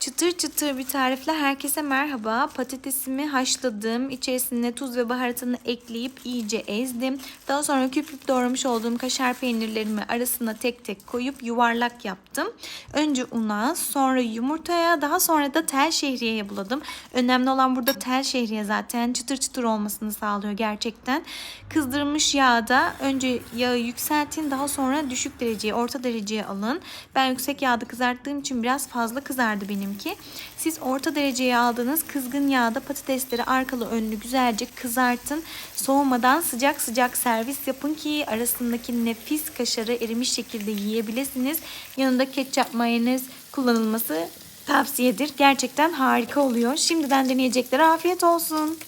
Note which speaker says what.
Speaker 1: Çıtır çıtır bir tarifle herkese merhaba. Patatesimi haşladım. İçerisine tuz ve baharatını ekleyip iyice ezdim. Daha sonra küp küp doğramış olduğum kaşar peynirlerimi arasına tek tek koyup yuvarlak yaptım. Önce una, sonra yumurtaya, daha sonra da tel şehriyeye buladım. Önemli olan burada tel şehriye zaten çıtır çıtır olmasını sağlıyor gerçekten. Kızdırılmış yağda önce yağı yükseltin, daha sonra düşük dereceye, orta dereceye alın. Ben yüksek yağda kızarttığım için biraz fazla kızardı benimki. Siz orta dereceye aldığınız kızgın yağda patatesleri arkalı önlü güzelce kızartın. Soğumadan sıcak sıcak servis yapın ki arasındaki nefis kaşarı erimiş şekilde yiyebilirsiniz. Yanında ketçap mayonez kullanılması tavsiyedir. Gerçekten harika oluyor. Şimdiden deneyeceklere afiyet olsun.